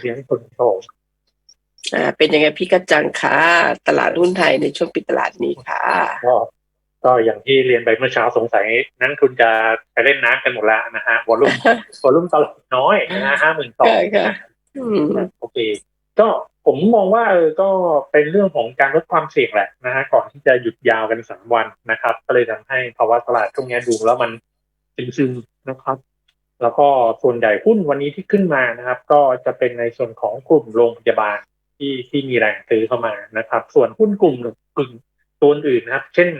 เลี้ยงคนโตอ่าเป็นยังไงพี่กระจังคะตลาดหุ้นไทยในช่วงปิดตลาดนี้ค่ะก็ก็อย่างที่เรียนไปเมื่อเช้าสงสัยนักทุนจะไปเล่นน้ำกันหมดแล้วนะฮะวอลุ่มวอลุ่มตลาดน้อยนะฮะห้าหมื่นสองค่ะอืมโอเค ก็ผมมองว่าเออก็เป็นเรื่องของการลดความเสี่ยงแหละนะฮะก่อนที่จะหยุดยาวกันสามวันนะครับ ก็เลยทำให้ภาวะตลาดช่วงนี้ดูแล้วมันซึมๆนะครับ แล้วก็ส่วนใหญ่หุ้นวันนี้ที่ขึ้นมานะครับ ก็จะเป็นในส่วนของกลุ่มโรงพยาบาลที่ที่มีแรงซื้อเข้ามานะครับ ส่วนหุ้นกลุ่มกลุ่มตัวอื่นนะครับ เช่น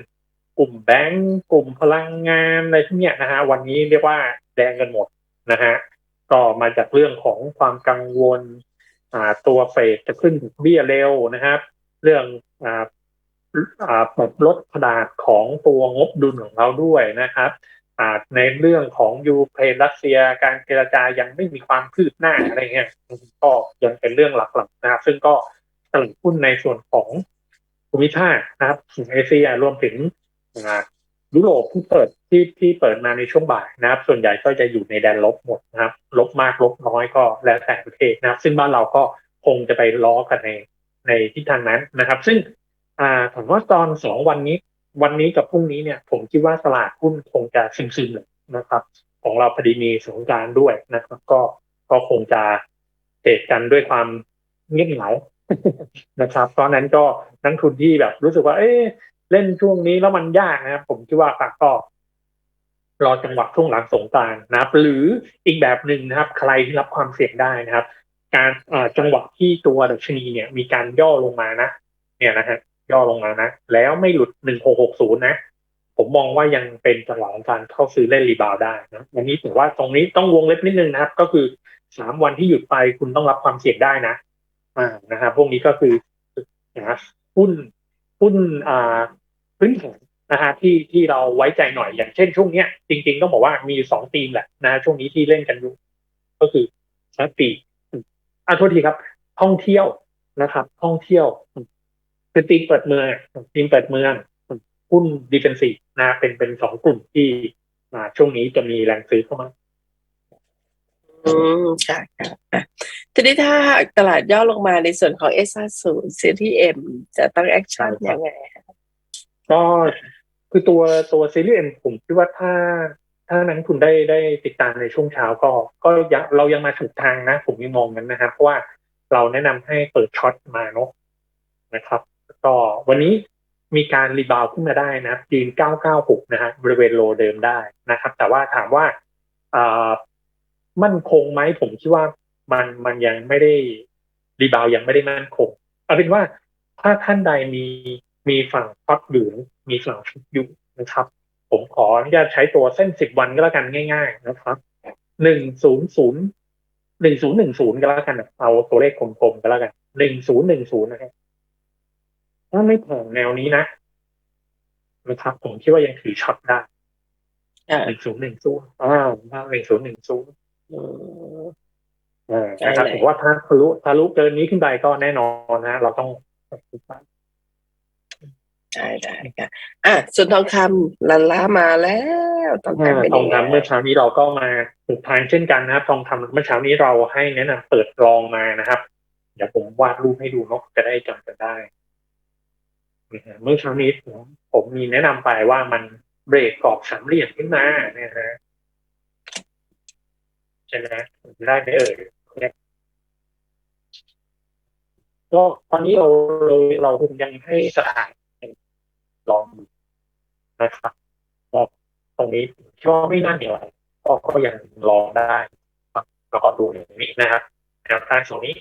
กลุ่มแบงก์กลุ่มพลังงานอะไรพวกเนี้ยนะฮะวันนี้เรียกว่าแดงกันหมดนะฮะก็มาจากเรื่องของความกังวลอ่าตัวเฟดจะขึ้นเบี้ยเร็วนะครับ เรื่องอ่าอ่าปรับลดขนาดของตัวงบดุลของเราด้วยนะครับ่าในเรื่องของยูเครนรัสเซียการเจรจายังไม่มีความคืบหน้าอะไรเงี้ยก็ยังเป็นเรื่องหลักๆนะครับ ซึ่งก็ตลาดหุ้นในส่วนของภูมิภาคนะครับของเอเชียรวมถึงยุโรปที่เปิดที่ที่เปิดมาในช่วงบ่ายนะครับ ส่วนใหญ่ก็จะอยู่ในแดนลบหมดนะครับ ลบมากลบน้อยก็แล้วแต่ประเทศนะครับ ซึ่งบ้านเราก็คงจะไปล้อกันในในทิศทางนั้นนะครับ ซึ่งอ่าผมว่าตอนสองวันนี้ วันนี้กับพรุ่งนี้เนี่ยผมคิดว่าตลาดหุ้นคงจะซึมๆนะครับ ของเราพอดีมีสงการด้วยนะครับ ก็ก็คงจะเทรดกันด้วยความเงียบเหงานะครับ เพราะนั้นก็นักทุนที่แบบรู้สึกว่า เอ๊ะเล่นช่วงนี้แล้วมันยากนะครับผมคิดว่าก็รอจังหวะช่วงหลังสงการนะครับ หรืออีกแบบหนึ่งนะครับ ใครที่รับความเสี่ยงได้นะครับ การจังหวะที่ตัวดัชนีเนี่ย มีการย่อลงมานะ เนี่ยนะฮะ ย่อลงมานะ แล้วไม่หลุดหนึ่งหกหกศูนย์นะ ผมมองว่ายังเป็นจังหวะของการเข้าซื้อเล่นรีบาวได้นะอันนี้ถือว่าตรงนี้ต้องวงเล็บนิดนึงนะครับ ก็คือสามวันที่หยุดไปคุณต้องรับความเสี่ยงได้นะ อ่านะครับพวกนี้ก็คือนะหุ้นหุ้นอ่าพื้นฐานนะฮะที่ที่เราไว้ใจหน่อยอย่างเช่นช่วงเนี้ย จริงๆต้องบอกว่ามีอยู่สองธีมแหละนะฮะช่วงนี้ที่เล่นกันอยู่ ก็คือชาร์ปีอ่าโทษทีครับ ท่องเที่ยวนะครับ ท่องเที่ยว คือทีมเปิดเมืองทีมเปิดเมืองหุ้นดิเฟนซีนะเป็นเป็นสองกลุ่มที่อ่าช่วงนี้จะมีแรงซื้อเข้ามาอืมค่ะค่ะอะทีนี้ถ้าหากตลาดย่อลงมาในส่วนของ s อ0 c t m จะต้องแอคชั่นใช่ครับยังไงก็คือตัวตัวซีรีส์เอ็มผมคิดว่าถ้า ถ้านักลงทุนได้ได้ติดตามในช่วงเช้าก็ ก็ยังเรายังมาถูกทางนะ ผมยังมองนั้นนะครับเพราะว่าเราแนะนำให้เปิดช็อตมาเนาะนะครับ ก็วันนี้มีการรีบาวขึ้นมาได้นะครับยืน996 นะฮะบริเวณโลเดิมได้นะครับ แต่ว่าถามว่ามั่นคงไหมผมคิดว่ามันมันยังไม่ได้รีบาวยังไม่ได้มั่นคงเอาเป็นว่าถ้าท่านใดมีมีฝั่งพับอยู่มีฝั่งชุดอยู่นะครับ ผมขออนุญาตใช้ตัวเส้นสิบวันก็แล้วกันง่าย ๆ นะครับหนึ่งศูนย์ศูนย์หนึ่งศูนย์หนึ่งศูนย์ก็แล้วกัน เอาตัวเลขกลมๆก็แล้วกันหนึ่งศูนย์หนึ่งศูนย์นะครับ ถ้าไม่ผ่านแนวนี้นะนะครับผมคิดว่ายังถือช็อตได้อ่าหนึ่งศูนย์หนึ่งศูนย์อ้าวหนึ่งศูนย์หนึ่งศูนย์อืมอ่านะครับได้เลยผมว่าถ้าทะลุทะลุเกินนี้ขึ้นไปก็แน่นอนนะ เราต้องได้ได้ค่ะอะส่วนทองคำลันล้ามาแล้วทองคำเป็นทยัองงไงคำเมื่อเช้านี้เราก็มาถูกทางเช่นกันนะครับทองคำเมื่อเช้านี้เราให้แนะนำเปิดลองมานะครับ เดี๋ยวผมวาดรูปให้ดูเนาะจะได้จำกันได้นะฮะ เมื่อเช้านี้ผมผมมีแนะนำไปว่ามันเบรกกรอบสามเหลี่ยมขึ้นมาเนี่ยฮะใช่ไหมได้ไหมเอ่ยก็ตอนนี้เราเราเราคงยังให้สถานลองดูนะครับก็ตรงนี้คิดว่าไม่น่ามีอะไรก็ก็ยังลองได้ครับก็ดูอย่างนี้นะครับแนวทางตรงนี้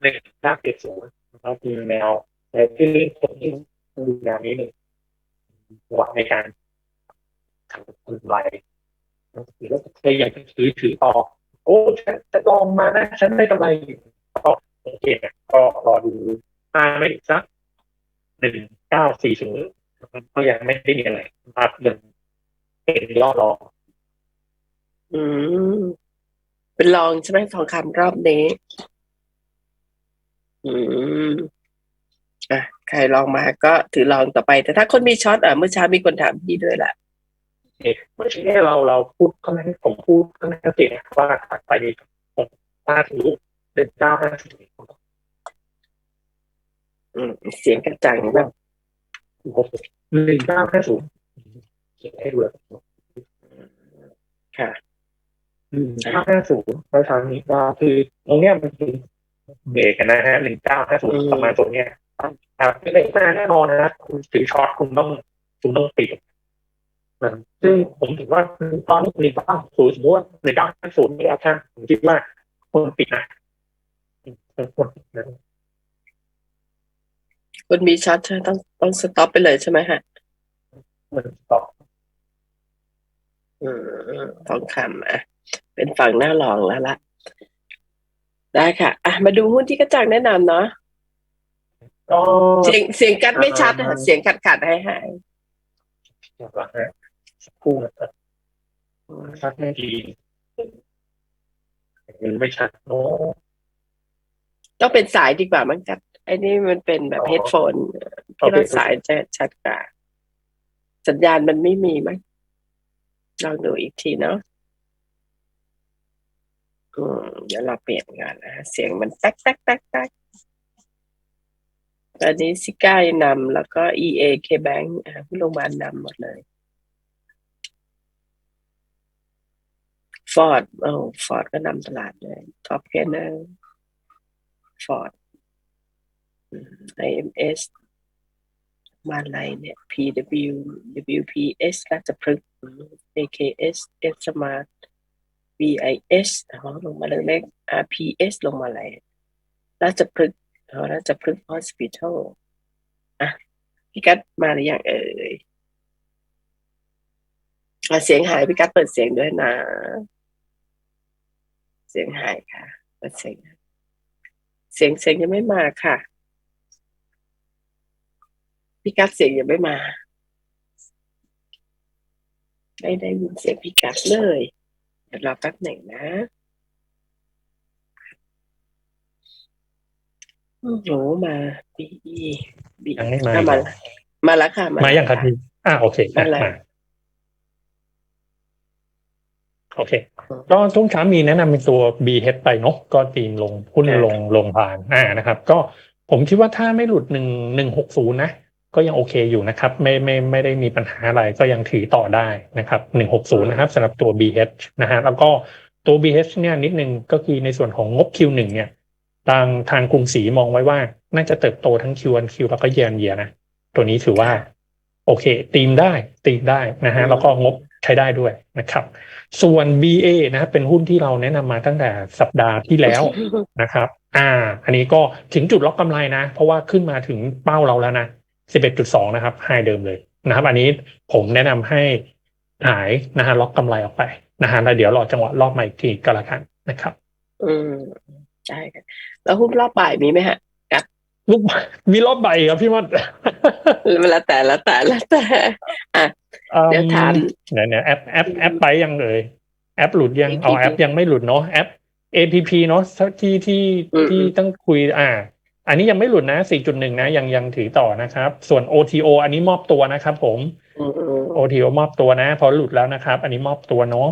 หนึ่งหน้าเจ็ดศูนย์นะครับมีแนว แต่ที่ตรงนี้ดูแนนี้หนึ่งวังในการทำกำไรแล้วใครอยากจะถือถือต่อโอ้ฉันจะลองมานะฉันได้กำไรอยู่ก็โอเคนะก็รอดูถ้าไม่อีกสักหนึ่งเก้าสี่ศูนย์ก็ยังไม่ได้มีอะไรมาหนึ่งเป็นยอดรองอืมเป็นลองใช่ไหมทองคำรอบนี้ อืม อะใครลองมาก็ถือลองต่อไป แต่ถ้าคนมีช็อตอะเมื่อเช้ามีคนถามพี่ด้วยล่ะเมื่อกี้เราเราพูดก็นั้นผมพูดก็นั้นก็จริงว่าถัดไปนี้ผมตาถูเด็ดเก้าห้าศูนย์อืมเสียงกระจ่างแบบหนึ่งเก้าห้าศูนย์เขียนให้ดูเลยค่ะหนึ่งเก้าห้าศูนย์เพราะฉะนั้นนี้ก็คือตรงเนี้ยมันคือเบรกกันนะฮะหนึ่งเก้าห้าศูนย์ประมาณตรงเนี้ย ครับไม่ได้มาแน่นอนนะคุณถือช็อตคุณต้องคุณต้องปิดนะซึ่งผมถือว่าตอนนี้หนึ่งเก้าศูนย์สมมติว่าหนึ่งเก้าห้าศูนย์ไม่เอาท่านผมคิดว่าควรปิดนะควรปิดนะคุณมีช็อตใช่ไหมต้องต้องสต็อปไปเลยใช่ไหมฮะเหมือนต่ออืมทองคำอะ เป็นฝั่งหน้าลองแล้วละได้ค่ะ อะ มาดูหุ้นที่กระจ่างแนะนำเนาะ ก็เสียงเสียงกัดไม่ชัดนะอ่าเสียงขัดขัดหายหายเดี๋ยวก่อนนะสักครู่นะครับชัดไม่ดีมันไม่ชัดโอ้ต้องเป็นสายดีกว่ามั้งกัดไอ้นี่มันเป็นแบบอ๋อเฮดโฟนโอที่เคเราสายจะชัดกว่าสัญญาณมันไม่มีมั้งลองดูอีกทีเนาะอืมเดี๋ยวเราเปลี่ยนงานนะเสียงมันแต๊กแต๊กแต๊กแต๊ก ตอนนี้ซิก้านำแล้วก็ EA K Bank ผู้ลงมานนำหมดเลยฟอร์ดโอ้ฟอร์ดก็นำตลาดเลยท็อปแกนเนอร์ฟอร์ด IMS มาอะไรเนี่ย PW WPS ราชพฤกษ์ AKS S Smart VIS อ๋อลงมาเล็กๆ RPS ลงมาอะไรราชพฤกษ์ ราชพฤกษ์ Hospital อะพี่กัดมาหรือยังเอ่ยเสียงหายพี่กัดเปิดเสียงด้วยนะ เสียงหายค่ะ เปิดเสียง เสียงเสียงยังไม่มาค่ะพี่กัดเสียงยังไม่มาไม่ได้ยินเสียงพี่กัดเลย เดี๋ยวรอแป๊บหนึ่งนะ โอ้โหมาบีบียังไม่มามา มาแล้วค่ะมาแล้วอย่างครับะพี่อ่าโอเคอะอะไรมาโอเค ก็ช่วงเช้ามีแนะนำเป็นตัว B h ไปเนาะก็ตีมลงหุ้นค่ะลงลงผ่านอ่านะครับ ก็ผมคิดว่าถ้าไม่หลุดหนึ่งหนึ่งหกศูนย์นะก็ยังโอเคอยู่นะครับ ไม่ไม่ไม่ได้มีปัญหาอะไรก็ยังถือต่อได้นะครับหนึ่งหกศูนย์นะครับสำหรับตัว BH นะฮะแล้วก็ตัว BH เนี่ยนิดนึงก็คือในส่วนของงบ Q1 เนี่ย ทางทางกรุงศรีมองไว้ว่า น่าจะเติบโตทั้ง Q1 Q แล้วก็ Year on Year นะ ตัวนี้ถือว่า โอเคตีมได้ตีมได้นะฮะอืมแล้วก็งบใช้ได้ด้วยนะครับ ส่วน BA นะครับเป็นหุ้นที่เราแนะนำมาตั้งแต่สัปดาห์ที่แล้วนะครับ อ่า อันนี้ก็ถึงจุดล็อกกำไรนะ เพราะว่าขึ้นมาถึงเป้าเราแล้วนะ 11.2 นะครับไฮเดิมเลยนะครับ อันนี้ผมแนะนำให้หายนะฮะล็อกกำไรออกไปนะฮะแล้วเดี๋ยวรอจังหวะรอบใหม่อีกทีก็แล้วกันนะครับ อืมใช่ค่ะ แล้วหุ้นรอบบ่ายมีไหมฮะลูกมีรอบใบครับพี่มดแล้วแต่แล้วแต่แล้วแต่เดี๋ยวถามเนี่ยเนี่ยแอปแอปแอปไปยังเลยแอปหลุดยัง APP เอาแอปยังไม่หลุดเนาะแอป APP เนาะที่ที่อืมที่ต้องคุยอ่า อันนี้ยังไม่หลุดนะ 4.1 นะ ยังยังถือต่อนะครับ ส่วน OTO อันนี้มอบตัวนะครับผมอืมอืม OTO มอบตัวนะ พอหลุดแล้วนะครับ อันนี้มอบตัวเนาะ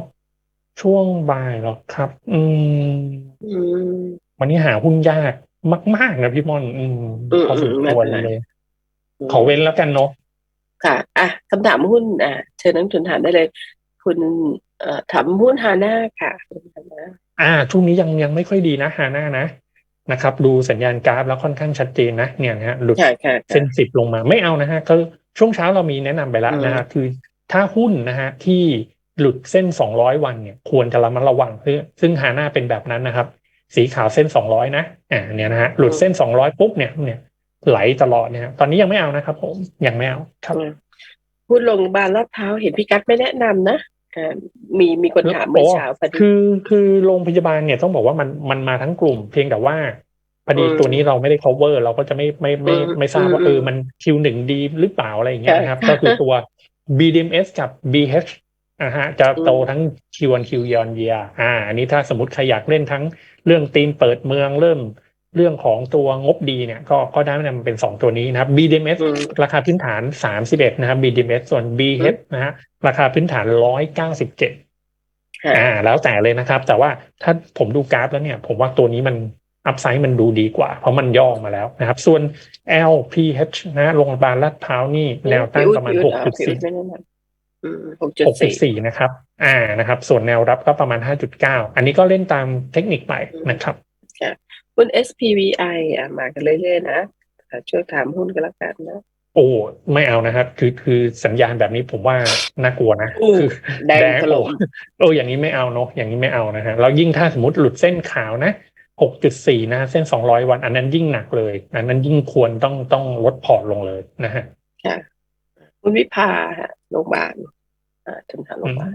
ช่วงบ่ายหรอครับ อืมอืม วันนี้หาหุ้นยากมาก ๆ นะพี่มอนอืมอืมพอสมควรไม่เป็นไรเลย ขอเว้นแล้วกันเนาะค่ะ อะคำถามหุ้น อะเชิญนักลงทุนถามได้เลย คุณเอ่อถามหุ้นฮาน่าค่ะคุณฮาน่าอ่าช่วงนี้ยังยังไม่ค่อยดีนะฮาน่านะนะครับ ดูสัญญาณกราฟแล้วค่อนข้างชัดเจนนะ เนี่ยนะฮะหลุดค่ะค่ะเส้นสิบลงมาไม่เอานะฮะก็ช่วงเช้าเรามีแนะนำไปแล้วอืมนะฮะคือถ้าหุ้นนะฮะที่หลุดเส้นสองร้อยวันเนี่ย ควรจะระมัดระวังซึ่งซึ่งฮาน่าเป็นแบบนั้นนะครับ สีขาวเส้นสองร้อยนะอ่าเนี่ยนะฮะหลุดเส้นสองร้อยปุ๊บเนี่ยเนี่ยไหลตลอดเนี่ยฮะตอนนี้ยังไม่เอานะครับผมยังไม่เอาครับอืมหุ้นโรงพยาบาลลาดพร้าวเห็นพี่กัดไม่แนะนำนะอ่ามีมีคนถามเมื่อเช้าพอดีคือคือโรงพยาบาลเนี่ยต้องบอกว่ามันมันมาทั้งกลุ่ม เพียงแต่ว่าพอดีอืมตัวนี้เราไม่ได้ cover เราก็จะไม่ไม่ไม่อืมไม่ทราบว่าอืมเออมัน Q1 ดีหรือเปล่าอะไรอย่างเงี้ยนะครับค่ะก็คือตัว BDMs กับ BH นะฮะจะโตอืมทั้ง Q1 Q year on year อ่า อันนี้ถ้าสมมติใครอยากเล่นทั้งเรื่องธีมเปิดเมืองเริ่มเรื่องของตัวงบดีเนี่ยก็ก็ได้แนะนำเป็นสองตัวนี้นะครับ BDMs อืมราคาพื้นฐาน 31 นะครับ BDMs ส่วน BH นะฮะราคาพื้นฐาน 197ค่ะอ่า แล้วแต่เลยนะครับ แต่ว่าถ้าผมดูกราฟแล้วเนี่ย ผมว่าตัวนี้มันอัพไซด์มันดูดีกว่า เพราะมันย่อมาแล้วนะครับ ส่วน LPH นะโรงพยาบาลลาดพร้าวนี่แนวต้านประมาณพี่ หอุ๊กดจุดพี่อุ๊สี่ดไม่แนะนำอืมหกจุดหกจุสี่ดสี่นะครับ อ่านะครับ ส่วนแนวรับก็ประมาณห้าจุดเก้าอันนี้ก็เล่นตามเทคนิคใหม่นะครับหุ้น SPVI อะมากันเรื่อยๆนะอะช่วยถามหุ้นกันละกันนะโอ้ไม่เอานะครับ คือคือสัญญาณแบบนี้ผมว่าน่ากลัวนะอู้คือแดงถล่มโอ้อย่างนี้ไม่เอาเนาะอย่างนี้ไม่เอานะฮะแล้วยิ่งถ้าสมมติหลุดเส้นขาวนะหกจุดสี่นะ เส้นสองร้อยวัน อันนั้นยิ่งหนักเลย อันนั้นยิ่งควรต้องต้องลดพอร์ตลงเลยนะฮะค่ะ หุ้นวิภาฮะโรงพยาบาลอ่าทุนหาโรงพยาบาล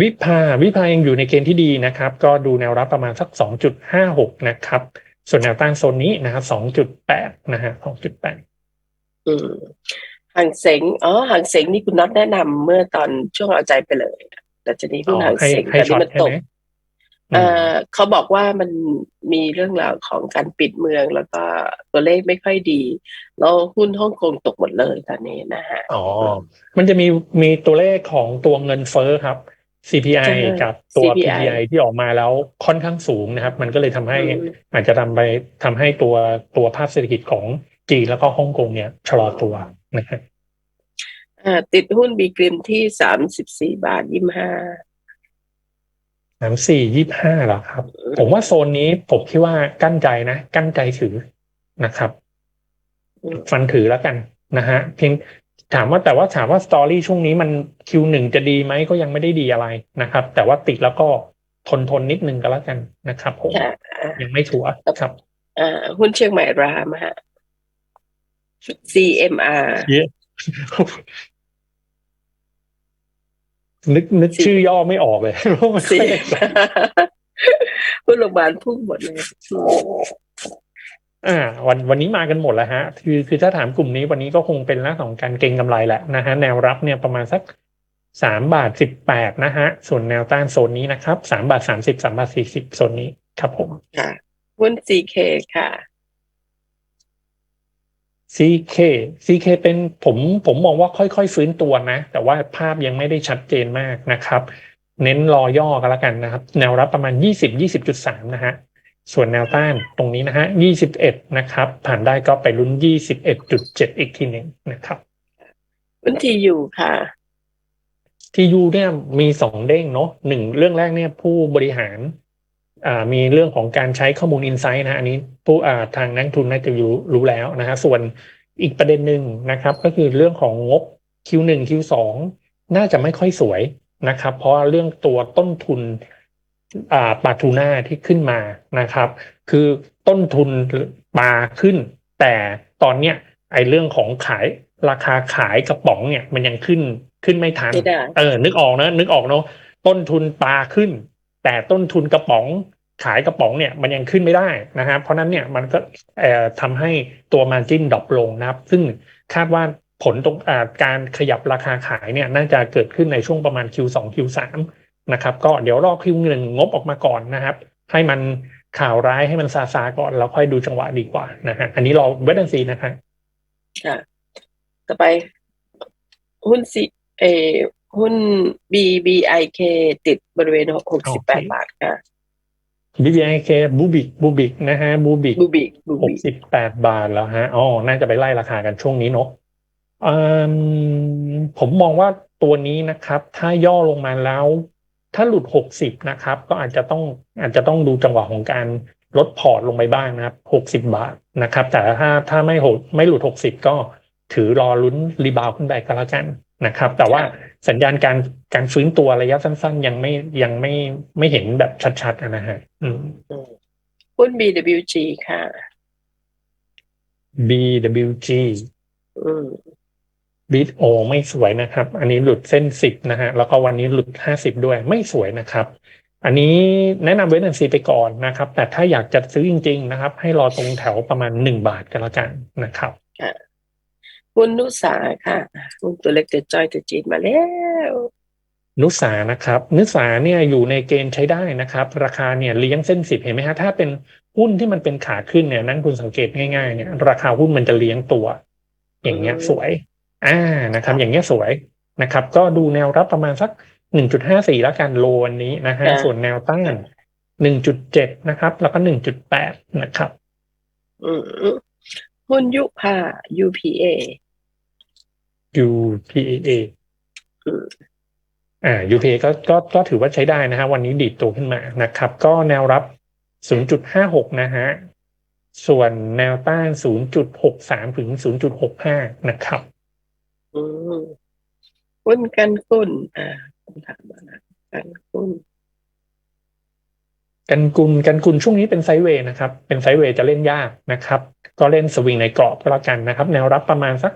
วิภาวิภายังอยู่ในเกณฑ์ที่ดีนะครับ ก็ดูแนวรับประมาณสักสองจุดห้าหกนะครับ ส่วนแนวต้านโซนนี้นะครับสองจุดแปดนะฮะสองจุดแปดอืมหางเสงอ๋อหางเสงนี่คุณน็อตแนะนำเมื่อตอนช่วงเอาใจไปเลยแต่จะนี้หุ้นหางให้เสงให้ตอนช็อนี้ตมันใช่ตไหกม เอ่อเขาบอกว่ามันมีเรื่องราวของการปิดเมืองแล้วก็ตัวเลขไม่ค่อยดี แล้วหุ้นฮ่องกงตกหมดเลยตอนนี้นะฮะอ๋อ มันจะมีมีตัวเลขของตัวเงินเฟ้อครับ CPI ใช่กับตัว CPI PPI ที่ออกมาแล้วค่อนข้างสูงนะครับ มันก็เลยทำให้อืมอาจจะทำไปทำให้ตัวตัวภาพเศรษฐกิจของจีนแล้วก็ฮ่องกงเนี่ยชะลอตัวนะครับอ่าติดหุ้นบีกริมที่สามสิบสี่บาทยี่ห้า สามสี่ยี่ห้าหรอครับ ผมว่าโซนนี้ผมคิดว่ากั้นใจนะ กั้นใจถือนะครับอืมฟันถือแล้วกันนะฮะเพียงถามว่าแต่ว่าถามว่าสตอรี่ช่วงนี้มันคิวหนึ่งจะดีไหมก็ยังไม่ได้ดีอะไรนะครับ แต่ว่าติดแล้วก็ทนทนนิดนึงก็แล้วกันนะครับผมค่ะอ่ายังไม่ชัวร์ครับอ่าหุ้นเชียงใหม่รามฮะ CMR เยอะ นึกนึกชื่อย่อไม่ออกเลยว่ามันซีเลขอะไรหุ้นโรงพยาบาลพุ่งหมดเลยอ่า วันวันนี้มากันหมดแล้วฮะ คือคือถ้าถามกลุ่มนี้วันนี้ก็คงเป็นลักษณะของการเก็งกำไรแหละนะฮะแนวรับเนี่ยประมาณสักสามบาทสิบแปดนะฮะ ส่วนแนวต้านโซนนี้นะครับสามบาทสามสิบสามบาทสี่สิบโซนนี้ครับผมค่ะหุ้น CK ค่ะ CK CK เป็นผมผมมองว่าค่อยๆฟื้นตัวนะ แต่ว่าภาพยังไม่ได้ชัดเจนมากนะครับ เน้นรอย่อกันแล้วกันนะครับ แนวรับประมาณ 20 20.3 นะฮะ ส่วนแนวต้านตรงนี้นะฮะ 21 นะครับ ผ่านได้ก็ไปลุ้น 21.7 อีกทีหนึ่งนะครับหุ้นทีอยู่ค่ะที่ยูเนี่ยมีสองเด้งเนาะหนึ่งเรื่องแรกเนี่ยผู้บริหารอ่า มีเรื่องของการใช้ข้อมูลอินไซต์นะฮะอันนี้ผู้อ่าทางนักทุนน่าจะรู้รู้แล้วนะฮะส่วนอีกประเด็นหนึ่งนะครับ ก็คือเรื่องของงบ Q1 Q2 น่าจะไม่ค่อยสวยนะครับ เพราะว่าเรื่องตัวต้นทุนอ่าปลาทูน่าที่ขึ้นมานะครับ คือต้นทุนปลาขึ้น แต่ตอนเนี้ยไอ้เรื่องของขายราคาขายกระป๋องเนี่ยมันยังขึ้นขึ้นไม่ทันไม่ได้เออ นึกออกนะ นึกออกเนาะต้นทุนปลาขึ้น แต่ต้นทุนกระป๋องขายกระป๋องเนี่ยมันยังขึ้นไม่ได้นะครับเพราะนั้นเนี่ยมันก็ทำให้ตัวมาจิ้นดรอปลงนะครับ ซึ่งคาดว่าผลตรงการขยับราคาขายเนี่ยน่าจะเกิดขึ้นในช่วงประมาณ Q2 Q3 นะครับ ก็เดี๋ยวรอ Q1 งบออกมาก่อนนะครับ ให้มันข่าวร้ายให้มันซาซาก่อนแล้วค่อยดูจังหวะดีกว่านะฮะอันนี้เรอเวทแอนซีนะครับค่ะต่อไปหุ้นซีเอ หุ้น BBIK ติดบริเวณหกสิบแปดโอเคบาทค่ะ BBIK บูบิกบูบิกนะฮะบูบิกบูบิบูหกบิสิบแปดบาทแล้วฮะอ๋อน่าจะไปไล่ราคากันช่วงนี้เนอะอืมผมมองว่าตัวนี้นะครับ ถ้าย่อลงมาแล้ว ถ้าหลุดหกสิบนะครับ ก็อาจจะต้องอาจจะต้องดูจังหวะของการลดพอร์ตลงไปบ้างนะครับหกสิบาทนะครับ แต่ถ้าถ้าไม่หดไม่หลุดหกสิบก็ถือรอลุ้นรีบาวขึ้นไปก็แล้วกัน นะครับ แต่ว่าสัญญาณการการฟื้นตัวระยะสั้น ๆ ยังไม่ยังไม่ไม่เห็นแบบชัดๆอะนะฮะอืมหุ้น BWG ค่ะ BWG อืมบิตโอไม่สวยนะครับ อันนี้หลุดเส้นสิบนะฮะ แล้วก็วันนี้หลุดห้าสิบด้วยไม่สวยนะครับ อันนี้แนะนำเวทแอนซีไปก่อนนะครับ แต่ถ้าอยากจะซื้อจริง ๆ นะครับ ให้รอตรงแถวประมาณหนึ่งบาทกันแล้วกันนะครับ หุ้นนุสาค่ะหุ้นตัวเล็กตัวจ้อยตัวจีนมาแล้ว นุสานะครับ นุสาเนี่ยอยู่ในเกณฑ์ใช้ได้นะครับ ราคาเนี่ยเลี้ยงเส้นสิบเห็นไหมฮะถ้าเป็นหุ้นที่มันเป็นขาขึ้นเนี่ยนั่นคุณสังเกตง่ายๆเนี่ยราคาหุ้นมันจะเลี้ยงตัว อย่างเงี้ยสวย อ่านะครับ อย่างเงี้ยสวยนะครับ ก็ดูแนวรับประมาณสักหนึ่งจุดห้าสี่แล้วกันโลวันนี้นะฮะค่ะส่วนแนวต้านหนึ่งจุดเจ็ดนะครับ แล้วก็หนึ่งจุดแปดนะครับอืมหุ้นยุพา UPA UPAA อืมอ่า UPA ก็ก็ก็ถือว่าใช้ได้นะฮะวันนี้ดีดตัวขึ้นมานะครับ ก็แนวรับ 0.56 นะฮะ ส่วนแนวต้าน 0.63 ถึง 0.65 นะครับอืมหุ้นกันกุ้นอ่าผมถามมานะกันกุ้นกันกุลกันกุลช่วงนี้เป็นไซด์เวย์นะครับ เป็นไซด์เวย์จะเล่นยากนะครับ ก็เล่นสวิงในกรอบก็แล้วกันนะครับ แนวรับประมาณสัก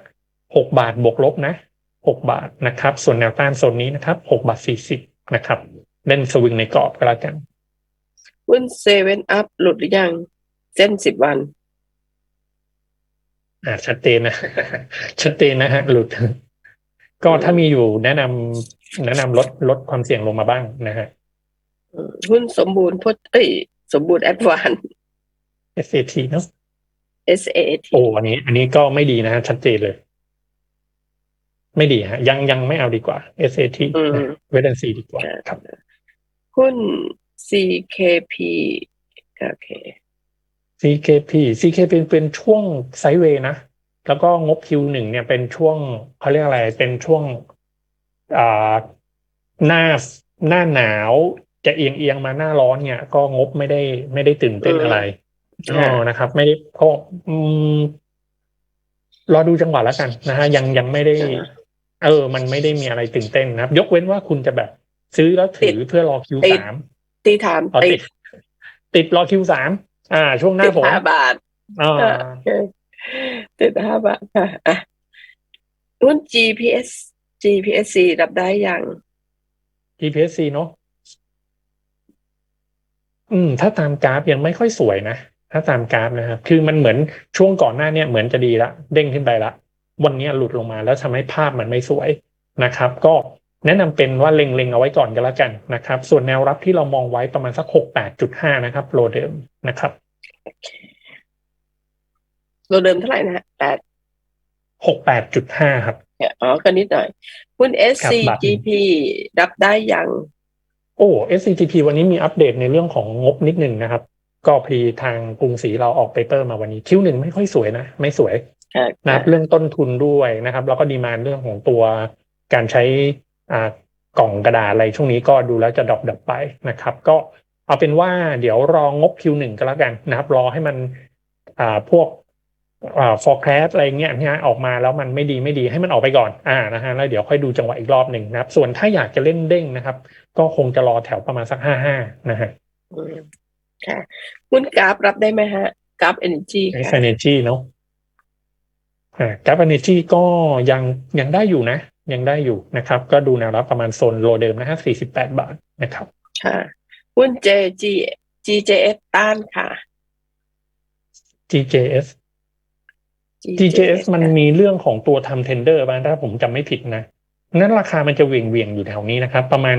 6บาทบวกลบนะ6บาทนะครับ ส่วนแนวต้านโซนนี้นะครับ6บาท40นะครับ เล่นสวิงในกรอบก็แล้วกันหุ้นเซเว่นอัพหลุดหรือยังเส้นสิบวัน อ่าชัดเจนนะ ชัดเจนนะฮะหลุด ก็ถ้ามีอยู่แนะนำแนะนำลดลดความเสี่ยงลงมาบ้างนะฮะอืมหุ้นสมบูรณ์พจน์เอ้ยสมบูรณ์แอดวาน SAT เนอะ SAT โอ้อันนี้ อันนี้ก็ไม่ดีนะฮะชัดเจนเลย ไม่ดีฮะ ยังยังไม่เอาดีกว่า SAT อืมเวทแอนซีดีกว่าครับหุ้น CKP โอเค CKP CKP เป็นเป็นช่วงไซด์เวย์นะ แล้วก็งบ Q1 เนี่ยเป็นช่วงเขาเรียกอะไร เป็นช่วงอ่าหน้าหน้าหนาวจะเอียงเอียงมาหน้าร้อนเนี่ย ก็งบไม่ได้ไม่ได้ตื่นเต้นอะไรอืมอ๋อนะครับ ไม่ได้ก็อืมรอดูจังหวะแล้วกันนะฮะยังยังไม่ได้อ่า เออ มันไม่ได้มีอะไรตื่นเต้นนะครับ ยกเว้นว่าคุณจะแบบซื้อแล้วถือเพื่อรอ Q ติดสามตีถามอ๋อติติดดติดรอ Q สามอ่า ช่วงหน้าติดฝนห้าบาทอ่าโอเคติดห้าบาทค่ะอะหุ้น GPS GPSC รับได้ยัง GPSC เนอะอืม ถ้าตามกราฟยังไม่ค่อยสวยนะ ถ้าตามกราฟนะครับ คือมันเหมือนช่วงก่อนหน้าเนี่ยเหมือนจะดีละ เด้งขึ้นไปละ วันนี้หลุดลงมาแล้วทำให้ภาพมันไม่สวยนะครับ ก็แนะนำเป็นว่าเล็งๆเอาไว้ก่อนก็แล้วกันนะครับ ส่วนแนวรับที่เรามองไว้ประมาณสักหกแปดจุดห้านะครับโลเดิมนะครับโลเดิมเท่าไหร่นะฮะแปดหกแปดจุดห้าครับอ๋อกันนิดหน่อยหุ้นครับ SCGP รับได้ยัง โอ้ SCTP วันนี้มีอัปเดตในเรื่องของงบนิดหนึ่งนะครับ ก็พอดีทางกรุงศรีเราออกเปเปอร์มาวันนี้คิวหนึ่งไม่ค่อยสวยนะ ไม่สวยค่ะ นะครับเรื่องต้นทุนด้วยนะครับ แล้วก็ดีมานเรื่องของตัวการใช้อ่ากล่องกระดาษอะไรช่วงนี้ก็ดูแล้วจะดรอปดับไปนะครับ ก็เอาเป็นว่าเดี๋ยวรองบ Q1 ก็แล้วกันนะครับ รอให้มันอ่าพวกอ่า forecast อะไรเงี้ยนะฮะออกมาแล้วมันไม่ดีไม่ดีให้มันออกไปก่อนอ่านะฮะแล้วเดี๋ยวค่อยดูจังหวะอีกรอบหนึ่งนะครับ ส่วนถ้าอยากจะเล่นเด้งนะครับ ก็คงจะรอแถวประมาณสักห้าห้านะฮะอืมค่ะหุ้นกราฟรับได้ไหมฮะกราฟ Energy ในค่ะ Synergy เนาะ อ่ากับ Energy ก็ยังยังได้อยู่นะ ยังได้อยู่นะครับ ก็ดูแนวรับประมาณโซนโลเดิมนะฮะ48บาทนะครับค่ะหุ้น JG GJS ต้านค่ะ GJS GJS มันมีเรื่องของตัวทำเทนเดอร์บ้างถ้าผมจำไม่ผิดนะ นั้นราคามันจะเวียงเวียงๆอยู่แถวนี้นะครับ ประมาณ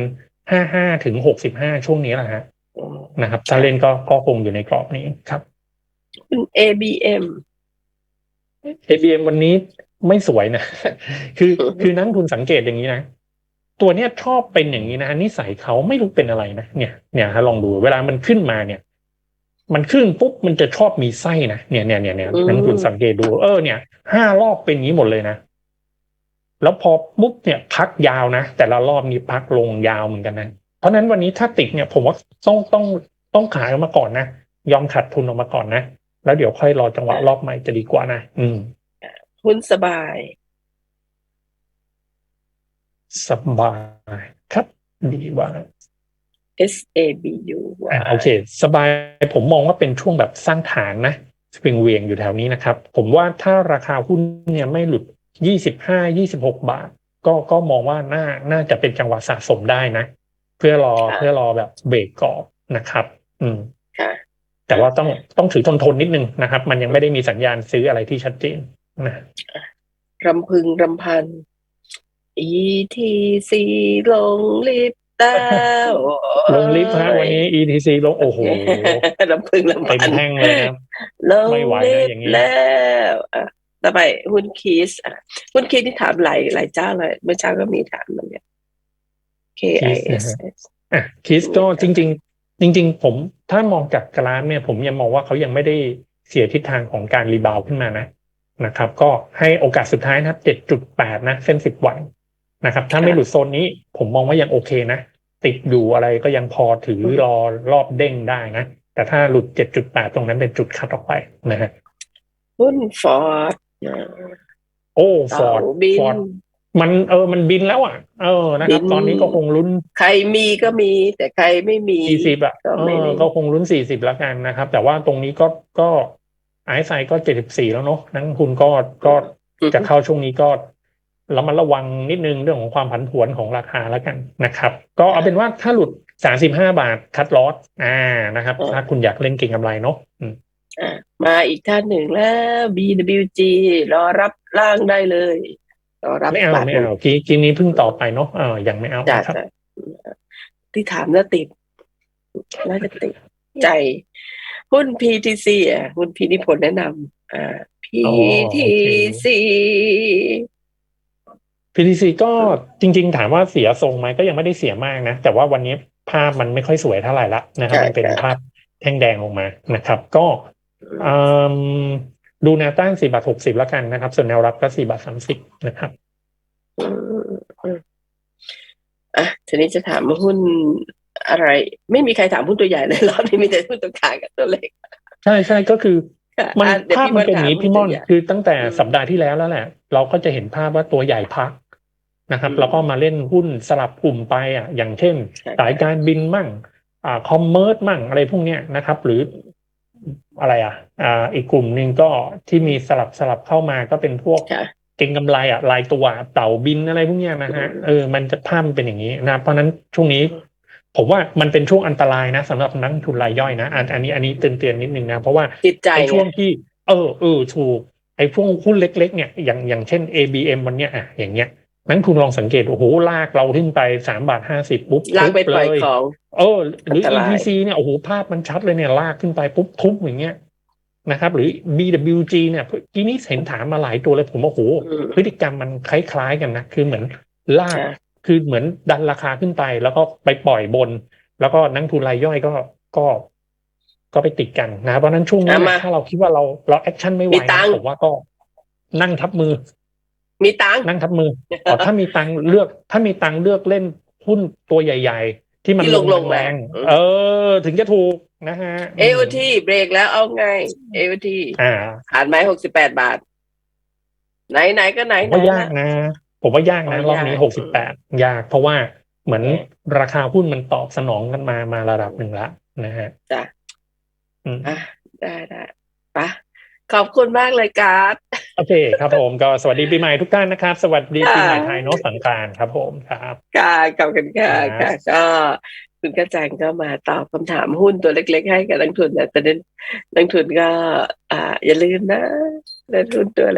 55ถึง65ช่วงนี้แหละฮะอืมนะครับถ้าเล่นก็ก็คงอยู่ในกรอบนี้ครับหุ้น ABM ABM วันนี้ไม่สวยนะ คือคือนักลงทุนสังเกตอย่างนี้นะ ตัวเนี้ยชอบเป็นอย่างนี้นะนิสัยเขาไม่รู้เป็นอะไรนะเนี่ยเนี่ยฮะลองดูเวลามันขึ้นมาเนี่ย มันขึ้นปุ๊บมันจะชอบมีไส้นะเนี่ยเนี่ยเนี่ยเนี่ยอืมนักลงทุนสังเกตดูเออเนี่ยห้ารอบเป็นอย่างนี้หมดเลยนะแล้วพอปุ๊บเนี่ยพักยาวนะแต่ละรอบนี้พักลงยาวเหมือนกันนะเพราะฉะนั้นวันนี้ถ้าติดเนี่ยผมว่าต้องต้องต้องขายออกมาก่อนนะยอมขาดทุนออกมาก่อนนะ แล้วเดี๋ยวค่อยรอจังหวะรอบใหม่จะดีกว่านะ อืมหุ้นสบาย สบายครับ ดีว่า SABU อ่าโอเค สบายผมมองว่าเป็นช่วงแบบสร้างฐานนะสปริงเวียงอยู่แถวนี้นะครับ ผมว่าถ้าราคาหุ้นเนี่ยไม่หลุดยี่สิบห้ายี่สิบหกบาท ก็ก็มองว่าน่าน่าจะเป็นจังหวะสะสมได้นะ เพื่อรอค่ะเพื่อรอแบบเบรกกรอบนะครับ อืมค่ะ แต่ว่าต้องต้องถือทนทนๆนิดนึงนะครับ มันยังไม่ได้มีสัญญาณซื้ออะไรที่ชัดเจนนะรำพึงรำพัน ETC ลงลิฟต์แล้วลงลิฟต์ฮะวันนี้ ETC ลงโอ้โหรำพึงรำเต็พัมนแท่งเลยนะครับลงไม่ไหวนะลิฟอย่างต์นี้แล้วอะต่อไปหุ้นคีสอะหุ้นคีสที่ถามหลายหลายเจ้าเลยเมื่อเช้าก็มีถามมันเนี่ย K I S S อะคิสก็จริงๆ จริงๆ ผมถ้ามองจากกราฟเนี่ยผมยังมองว่าเขายังไม่ได้เสียทิศทางของการรีบาวด์ขึ้นมานะนะครับ ก็ให้โอกาสสุดท้ายนะครับ7.8 นะ เส้น 10 วันนะครับ ถ้าไม่หลุดโซนนี้ ผมมองว่ายังโอเคนะ ติดอยู่อะไรก็ยังพอถือรอรอบเด้งได้นะ แต่ถ้าหลุด 7.8 ตรงนั้นเป็นจุดคัดออกไปนะฮะหุ้นฟอร์ดโอ้ฟเต่าอร์ดบินฟอร์ด มันเออมันบินแล้วอะ เออนะครับบินตอนนี้ก็คงลุ้น ใครมีก็มี แต่ใครไม่มีสี่สิบอะก็เอไม่อได้ก็คงลุ้นสี่สิบแล้วกันนะครับ แต่ว่าตรงนี้ก็ก็ไอซ์ไซก็เจ็ดสิบสี่แล้วเนาะนักลงทุนก็ก็จะเข้าช่วงนี้ก็ระมัดระวังนิดนึงเรื่องของความผันผวนของราคาแล้วกันนะครับ ก็เอาเป็นว่าถ้าหลุดสามสิบห้าบาทคัดลอสอ่านะครับ ถ้าคุณอยากเล่นเก่งกำไรเนาะอืมอะมาอีกท่านหนึ่งแล้ว BWG รอรับล่างได้เลย รอรับไม่เอาบทไม่เอากีกีนี้เพิ่งต่อไปเนาะเออยังไม่เอาจ้ะครับจ้ะที่ถามแล้วติดน่าจะติดใจ หุ้น PTC อะหุ้นพีนิพนธ์แนะนำอ่า PTC PTC ก็จริง ๆ ถามว่าเสียทรงไหมก็ยังไม่ได้เสียมากนะ แต่ว่าวันนี้ภาพมันไม่ค่อยสวยเท่าไหร่ละนะครับใช่มันเป็นใช่ภาพแท่งแดงลงมานะครับ ก็อืม ดูแนวต้าน4บาท60แล้วกันนะครับ ส่วนแนวรับก็4บาท30นะครับอืมอืมอะทีนี้จะถามว่าหุ้นอะไร ไม่มีใครถามหุ้นตัวใหญ่เลยรอบนี้มีแต่หุ้นตัวกลางกับตัวเล็ก ใช่ใช่ก็คือค่ะมันอะดี๋ยวภาพมันเป็นอย่างนี้ถพี่ม่อนหุ้ตัวใหญ่คือตั้งแต่อืมสัปดาห์ที่แล้วแล้วแหละ เราก็จะเห็นภาพว่าตัวใหญ่พักนะครับอืมแล้วก็มาเล่นหุ้นสลับกลุ่มไปอะอย่างเช่นใช่สายการบินมั่งอ่าคอมเมอร์สมั่งอะไรพวกเนี้ยนะครับ หรือ อะไรอะอ่าอีกกลุ่มหนึ่งก็ที่มีสลับสลับเข้ามาก็เป็นพวกค่ะเก่งกำไรอะรายตัวเต่าบินอะไรพวกเนี้ยนะฮะอืมเออมันจะภาพมันเป็นอย่างนี้นะเพราะฉะนั้นช่วงนี้ ผมว่ามันเป็นช่วงอันตรายนะสำหรับนักลงทุนรายย่อยนะอันอันนี้อันนี้เตือนเตือนนิดนึงนะเพราะว่าจิตใจไอ้ช่วงไงที่ เออเออถูกไอ้พวกหุ้นเล็ก ๆ เนี่ยอย่างอย่างเช่น ABM วันเนี้ยอะอย่างเงี้ย นักลงทุนลองสังเกตโอ้โหลากเราขึ้นไปสามบาทห้าสิบปุ๊บลากไปทุบปล่อยเลยของเออหรืออันตราย ETC เนี่ยโอ้โหภาพมันชัดเลยเนี่ยลากขึ้นไปปุ๊บทุบอย่างเงี้ยนะครับ หรือ BWG เนี่ยทีนี้เห็นถามมาหลายตัวเลยผมว่าโอ้โหอืมพฤติกรรมมันคล้ายๆกันนะคือเหมือนลากค่ะคือเหมือนดันราคาขึ้นไป แล้วก็ไปปล่อยบน แล้วก็นักทุนรายย่อยก็ก็ก็ไปติดกันนะเพราะฉะนั้นช่วงนี้เอามาถ้าเราคิดว่าเราเราแอคชั่นไม่ไหวมีตันะงค์ผมว่าก็นั่งทับมือ มีตังค์นั่งทับมืออ๋อถ้ามีตังค์เลือก ถ้ามีตังค์เลือกเล่นหุ้นตัวใหญ่ ๆ ที่มันที่ลลงงลงแรงอืมๆเออ ถึงจะถูกนะฮะ AOT เบรกแล้วเอาไง AOT อ่าผ่านไหมหกสิบแปดบาท ไหนไหนก็ไหนผมไหนว่ายากละนะ ผมว่ายากนะอ๋อรอบนี้ยากหกสิบแปดยาก เพราะว่าเหมือนโอเคราคาหุ้นมันตอบสนองกันมามาระดับหนึ่งละนะฮะจ้ะอืมอะได้ได้ไปะ ขอบคุณมากเลยการ์ดโอเคครับผมก็สวัสดีปีใหม่ทุกท่านนะครับ สวัสดีค่ะปีใหม่ไทยเนอะสังกรารครับผมครับค่ะขอบคุณค่ะครัค่ะบก็คุณกระจังก็มาตอบคำถามหุ้นตัวเล็ก ๆ ให้กับนักทุนนะแต่นั้นนักทุนก็ อ่าอย่าลืมนะนักทุนตัว